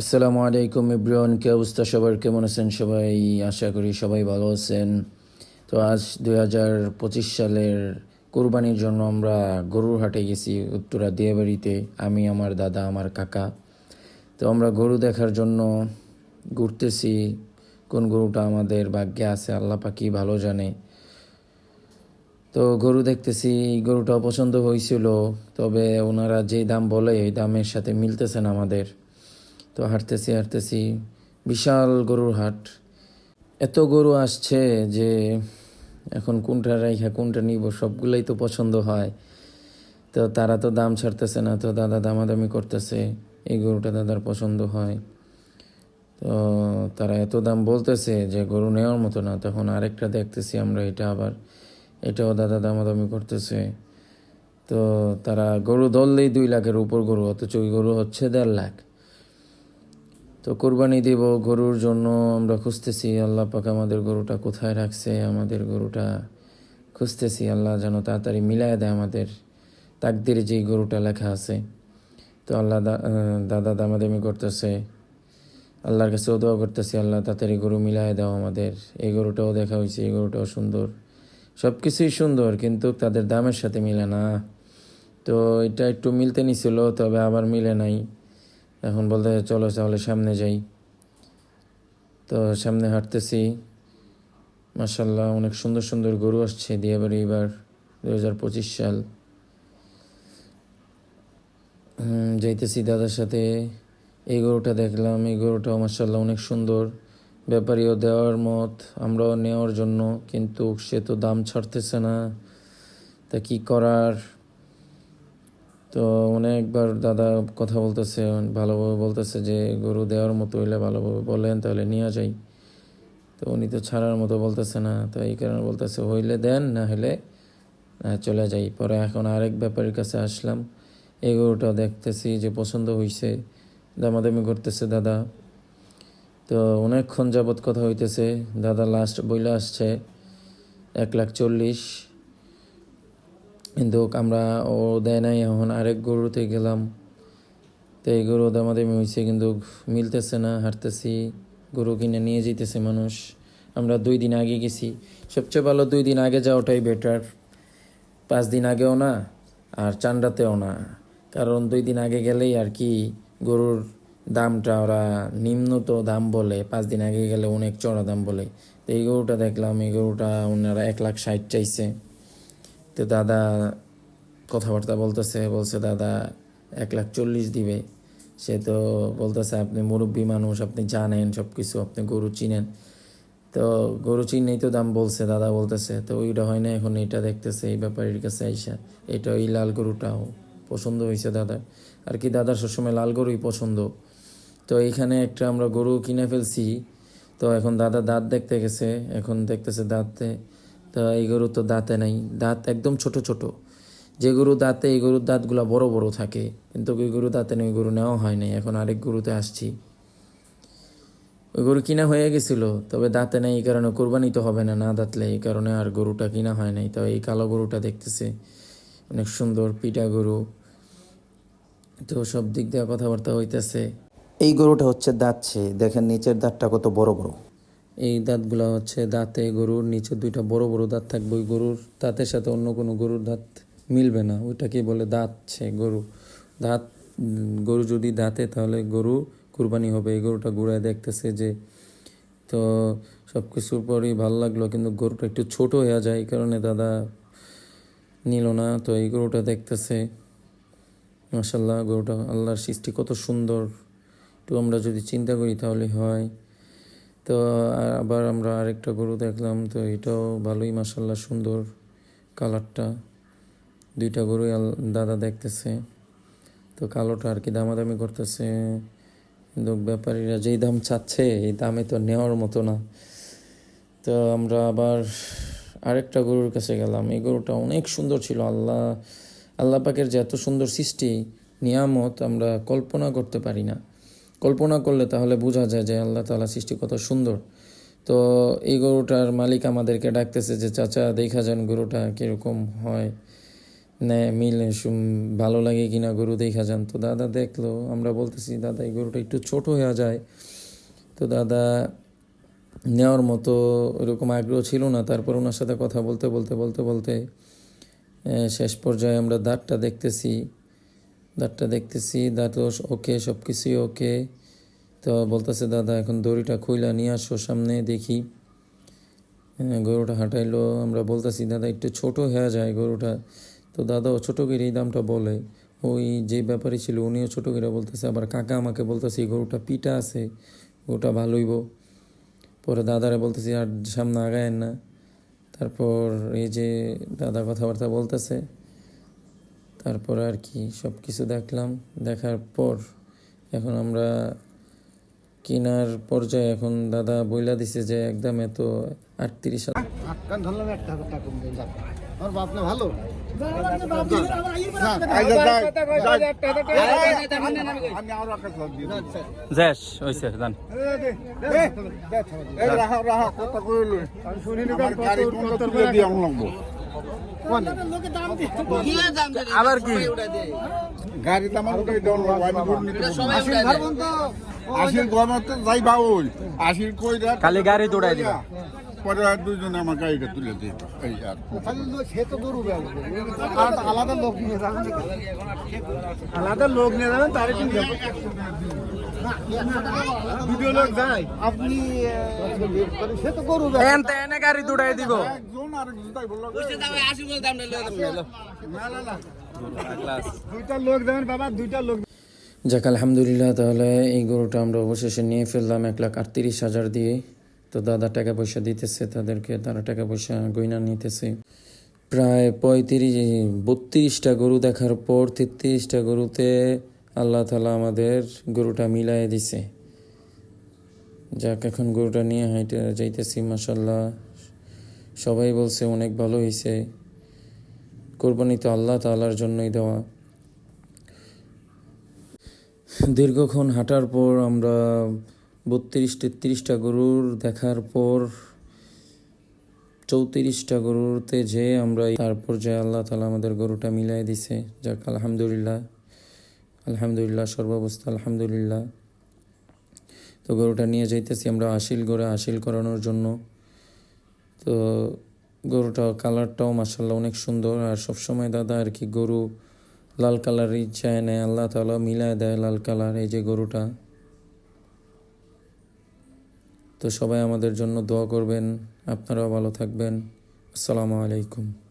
আসসালামু আলাইকুম ইব্রান কে অবস্থা সবার? কেমন আছেন সবাই? আশা করি সবাই ভালো আছেন। তো আজ দুই হাজার পঁচিশ সালের কোরবানির জন্য আমরা গরুর হাটে গেছি উত্তরা দিয়াবাড়িতে, আমি, আমার দাদা, আমার কাকা। তো আমরা গরু দেখার জন্য ঘুরতেছি। কোন গরুটা আমাদের ভাগ্যে আছে, আল্লাহ পাকি ভালো জানে। তো গরু দেখতেছি, এই গরুটাও পছন্দ হয়েছিল, তবে ওনারা যে দাম বলে, এই দামের সাথে মিলতেছে না আমাদের। তো হাঁটতেছি হাঁটতেছি। বিশাল গরুর হাট। এত গরু আসছে যে এখন কোনটা রাইখা, কোনটা নিব, সবগুলাই তো পছন্দ হয়। তো তারা তো দাম ছাড়তেছে না, তো দাদা দামাদামি করতেছে, এই গরুটা দাদার পছন্দ হয়। তো তারা এত দাম বলতেছে যে গরু নেওয়ার মতো না, তখন আরেকটা দেখতেছি আমরা এটা আবার, এটাও দাদা দামাদামি করতেছে। তো তারা গরু ধরলেই দুই লাখের উপর গরু, অথচ ওই গরু হচ্ছে দেড় লাখ। তো কোরবানি দেব গরুর জন্য, আমরা খুঁজতেছি, আল্লাহ পাক আমাদের গরুটা কোথায় রাখছে, আমাদের গরুটা খুঁজতেছি, আল্লাহ যেন তাড়াতাড়ি মিলায় দেয় আমাদের তাকদের যেই গরুটা লেখা আছে। তো আল্লাহ দাদা দামাদামি করতেছে, আল্লাহর কাছে দোয়া করতেছি, আল্লাহ তাড়াতাড়ি গরু মিলায় দাও আমাদের। এই গরুটাও দেখা হয়েছে, এই গরুটাও সুন্দর। সব কিছুই সুন্দর, কিন্তু তাদের দামের সাথে মিলে না। তো এটা একটু মিলতে নিছিল, তবে আবার মিলে নাই। এখন বলতে চলো তাহলে সামনে যাই। তো সামনে হাঁটতেছি। মাসাল্লাহ অনেক সুন্দর সুন্দর গরু আসছে দিয়ে এবার দু হাজার পঁচিশ সাল। যাইতেছি দাদার সাথে। এই গরুটা দেখলাম, এই গরুটাও মাসাল্লাহ অনেক সুন্দর। ব্যাপারীও দেওয়ার মত, আমরাও নেওয়ার জন্য, কিন্তু সে তো দাম ছাড়তেছে না। তা কি করার? তো অনেকবার দাদা কথা বলতেছে, ভালোভাবে বলতেছে যে, গরু দেওয়ার মতো হইলে ভালোভাবে বলেন, তাহলে নিয়ে যাই। তো উনি তো ছাড়ার মতো বলতেছে না, তো এই কারণে বলতেছে, হইলে দেন, না হলে চলে যাই। পরে এখন আরেক ব্যাপারীর কাছে আসলাম, এই গরুটা দেখতেছি যে পছন্দ হয়েছে দামাদামি করতেছে দাদা। তো অনেকক্ষণ যাবৎ কথা হইতেছে, দাদা লাস্ট বইলে আসছে, এক লাখ চল্লিশ। কিন্তু আমরা ও দেয় নাই, এখন আরেক গরুতে গেলাম। তো এই গরু দামাদামি হয়েছে কিন্তু মিলতেছে না, হাঁটতেছি, গরু কিনে নিয়ে যেতেছে মানুষ। আমরা দুই দিন আগে গেছি। সবচেয়ে ভালো দুই দিন আগে যাওয়াটাই বেটার পাঁচ দিন আগেও না, আর চান্ডাতেও না। কারণ দুই দিন আগে গেলেই আর কি গরুর দামটা ওরা নিম্নত দাম বলে, পাঁচ দিন আগে গেলে অনেক চড়া দাম বলে। তো এই গরুটা দেখলাম, এই গরুটা ওনারা এক লাখ ষাট চাইছে। তো দাদা কথাবার্তা বলতেছে, বলছে, দাদা, এক লাখ চল্লিশ দিবে। সে তো বলতেছে, আপনি মুরব্বী মানুষ, আপনি জানেন সব কিছু আপনি গরু চিনেন। তো গরু চিনেই তো দাম বলছে, দাদা বলতেছে, তো ওইটা হয় না, এখন এটা দেখতেছে, এই ব্যাপারীর কাছে আইসা, এটা ওই লাল গরুটাও পছন্দ হয়েছে দাদা আর কি দাদার সবসময় লাল গরুই পছন্দ। তো এইখানে একটা আমরা গরু কিনে ফেলছি, তো এখন দাদা দাঁত দেখতে গেছে, এখন দেখতেছে দাঁতে তো এই গরু তো দাঁতে নাই। দাঁত একদম ছোট ছোট। যে গরু দাঁতে, এই গরুর দাঁতগুলো বড় বড় থাকে। কিন্তু ওই গরু দাঁতে নেই গরু নেওয়া হয় নাই। এখন আরেক গরুতে আসছি। ওই গরু কিনা হয়ে গেছিল, তবে দাঁতে নেই, এই কারণে কোরবানি তো হবে না না দাঁতলে। এই কারণে আর গরুটা কিনা হয় নাই। তো এই কালো গরুটা দেখতেছে। অনেক সুন্দর পিটা গরু। তো সব দিক দিয়ে কথাবার্তা হইতেছে। এই গরুটা হচ্ছে দাঁতছে দেখেন, নিচের দাঁতটা কত বড় বড় এই দাঁতগুলো হচ্ছে দাঁতে, গরুর নিচে দুইটা বড় বড় দাঁত থাকবে, ওই গরুর দাঁতের সাথে অন্য কোনো গরুর দাঁত মিলবে না। ওইটাকে বলে দাঁত দাঁতছে গরু। দাঁত, গরু যদি দাঁতে, তাহলে গরু কুরবানি হবে। এই গরুটা ঘুরায় দেখতেছে যে তো সব কিছুর পরই ভালো লাগল, কিন্তু গরুটা একটু ছোট হয়ে যায়, এই কারণে দাদা নিল না। তো এই গরুটা দেখতেছে মাসাল্লাহ গরুটা আল্লাহর সৃষ্টি কত সুন্দর। একটু আমরা যদি চিন্তা করি তাহলে হয়। তো আবার আমরা আরেকটা গরু দেখলাম, তো এটাও ভালোই মাসাল্লাহ সুন্দর কালারটা। দুইটা গরুই দাদা দেখতেছে। তো কালোটা আর কি দামাদামি করতেছে। কিন্তু ব্যাপারীরা যেই দাম চাচ্ছে, এই দামে তো নেওয়ার মতো না। তো আমরা আবার আরেকটা গরুর কাছে গেলাম। এই গরুটা অনেক সুন্দর ছিল। আল্লাহ আল্লাহ পাকের যে এত সুন্দর সৃষ্টি, নিয়ামত আমরা কল্পনা করতে পারি না। কল্পনা করলে তাহলে বোঝা যায় যে আল্লাহ তালা সৃষ্টি কত সুন্দর। তো এই গরুটার মালিক আমাদেরকে ডাকতেছে যে, চাচা, দেখা যান গরুটা কীরকম হয়। নে মিলে ভালো লাগে কিনা গরু দেখা যান। তো দাদা দেখল, আমরা বলতেছি, দাদা, এই গরুটা একটু ছোট হয়ে যায়। তো দাদা নেওয়ার মতো ওরকম আগ্রহ ছিল না। তারপর ওনার সাথে কথা বলতে বলতে বলতে বলতে শেষ পর্যায়ে আমরা দাঁতটা দেখতেছি। দাঁতটা দেখতেছি দাঁত ওকে সব কিছুই ওকে। তো বলতেছে দাদা এখন দড়িটা খুইলা নিয়ে আসো সামনে দেখি। হ্যাঁ, গরুটা হাঁটাইলো। আমরা বলতেছি দাদা একটু ছোট হয়ে যায় গরুটা। তো দাদাও ছোটো করে এই দামটা বলে। ওই যে ব্যাপারী ছিল উনিও ছোটো করে বলতেছে আবার কাকা আমাকে বলতেছে এই গরুটা পিটা আছে গরুটা ভালোইব। পরে দাদারা বলতেছি আর সামনে আগায়েন না। তারপর এই যে দাদা কথাবার্তা বলতেছে তারপর আর কি সব কিছু দেখলাম। দেখার পর এখন আমরা কেনার পর্যায়ে এখন দাদা বইলা দিছে যে একদম এত আটত্রিশ হাজার। আটকান ধরলাম একটা হাজার টাকা কম দিন আমার বাপ না ভালো? আবার কি? গাড়ি তো আমার ওটাই দেওয়া লাগবো আমি ভোট নিতে। আশির গরমে যাই বাউল। আশির খালি গাড়ি দৌড়াই দিবা। পরে আর দুজনে আমার গাড়িটা তুলে দিই এই আর সে তো গরু আলাদা লোক নিয়ে যাবেন আলাদা লোক নিয়ে যাবেন তার কিন্তু দুটো লোক যায়। আপনি সে তো গরু এনতে এনে গাড়ি দৌড়াই দিব। একজন আর একজন তাই বলল। না না না। দুইটা লোক যাবেন বাবা দুইটা লোক যাক আলহামদুলিল্লাহ তাহলে এই গরুটা আমরা অবশেষে নিয়ে ফেললাম এক লাখ আটত্রিশ হাজার দিয়ে। তো দাদা টাকা পয়সা দিতেছে, তাদেরকে তারা টাকা পয়সা গয়না নিতেছে। প্রায় পঁয়ত্রিশ, বত্রিশটা গরু দেখার পর তেত্রিশটা গরুতে আল্লাহ তালা আমাদের গরুটা মিলাই দিছে। যাক, এখন গরুটা নিয়ে হাইটে যাইতেছি মাসাল্লাহ সবাই বলছে অনেক ভালো হয়েছে কোরবানি তো আল্লাহ তালার জন্যই দেওয়া। দীর্ঘক্ষণ হাঁটার পর আমরা বত্রিশ তেত্রিশটা গরুর দেখার পর চৌত্রিশটা গরুতে যে আমরা তারপর যে আল্লাহ তালা আমাদের গরুটা মিলাই দিছে। যাক, আলহামদুলিল্লাহ। আলহামদুলিল্লাহ, সর্বাবস্থা আলহামদুলিল্লাহ। তো গরুটা নিয়ে যাইতেছি আমরা আশিল গড়ে, আশিল করানোর জন্য। তো গরুটা কালারটাও মাসাল্লাহ অনেক সুন্দর। আর সবসময় দাদা আর কি গরু লাল কালারই চায় নেয়। আল্লাহ তালা মিলায় দেয় লাল কালার, এই যে গরুটা। তো সবাই আমাদের জন্য দোয়া করবেন। আপনারাও ভালো থাকবেন। আসসালামু আলাইকুম।